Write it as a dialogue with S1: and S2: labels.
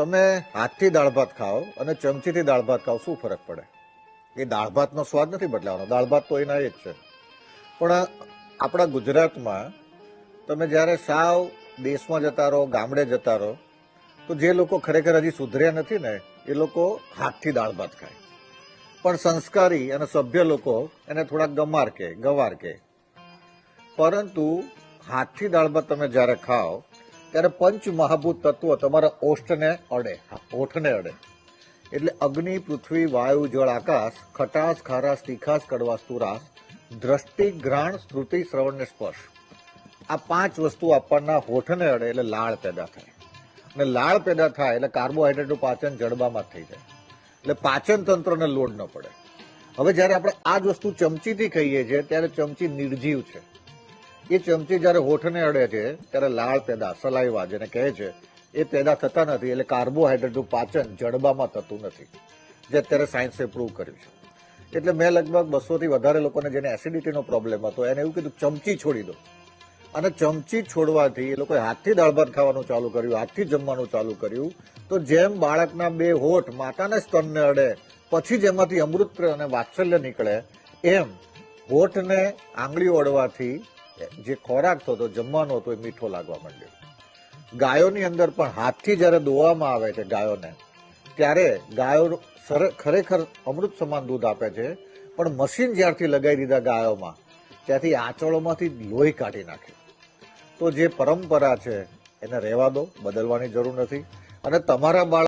S1: તમે હાથથી દાળ ભાત ખાઓ અને ચમચીથી દાળ ભાત ખાઓ, શું ફરક પડે? એ દાળ ભાતનો સ્વાદ નથી બદલાવાનો. દાળ ભાત તો એના એ જ છે. પણ આપણા ગુજરાતમાં તમે જ્યારે સાવ દેશમાં જતા રહો, ગામડે જતા રહો, તો જે લોકો ખરેખર હજી સુધર્યા નથી ને, એ લોકો હાથથી દાળ ભાત ખાય. પણ સંસ્કારી અને સભ્ય લોકો એને થોડા ગમાર કે, ગવાર કે. પરંતુ હાથથી દાળ ભાત તમે જ્યારે ખાઓ ત્યારે પંચ મહાભૂત તત્વો તમારા ઓષ્ઠને અડે ઓઠને અડે. એટલે અગ્નિ, પૃથ્વી, વાયુ, જળ, આકાશ, ખટાશ, ખારાશ, તીખાશ, કડવાશ, તુરાશ, દ્રષ્ટિ, ઘ્રાણ શ્રુતિ શ્રવણ ને સ્પર્શ. આ પાંચ વસ્તુ આપણના હોઠને અડે એટલે લાળ પેદા થાય. અને લાળ પેદા થાય એટલે કાર્બોહાઈડ્રેટનું પાચન જડબામાં થઈ જાય. એટલે પાચન તંત્રને લોડ ન પડે. હવે જ્યારે આપણે આ જ વસ્તુ ચમચીથી ખાઈએ છીએ, ત્યારે ચમચી નિર્જીવ છે. એ ચમચી જ્યારે હોઠને અડે છે, ત્યારે લાળ પેદા સલાઈવા જેને કહે છે, એ પેદા થતા નથી, એટલે કાર્બોહાઈડ્રેટનું પાચન જડબામાં થતું નથી, જે અત્યારે સાયન્સે પ્રૂવ કર્યું છે. એટલે મેં લગભગ બસોથી વધારે લોકોને જેને એસિડિટીનો પ્રોબ્લેમ હતો, એને એવું કીધું, ચમચી છોડી દો. અને ચમચી છોડવાથી એ લોકોએ હાથથી દાળ ભાત ખાવાનું ચાલુ કર્યું, હાથથી જમવાનું ચાલુ કર્યું, તો જેમ બાળકના બે હોઠ માતાના સ્તનને અડે, પછી જેમાંથી અમૃત અને વાત્સલ્ય નીકળે, એમ હોઠને આંગળીઓ અડવાથી જે ખોરાક થતો જમવાનો હતો, એ મીઠો લાગવા માંડ્યો. ગાયોની અંદર પણ હાથથી જ્યારે દોવામાં આવે છે ગાયોને, ત્યારે ગાયો ખરેખર અમૃત સમાન દૂધ આપે છે, પણ મશીન જ્યારથી લગાવી દીધા ગાયોમાં, ત્યાંથી આંચળોમાંથી લોહી કાઢી નાખે. તો જે પરંપરા છે, એને રહેવા દો, બદલવાની જરૂર નથી. અને તમારા બાળક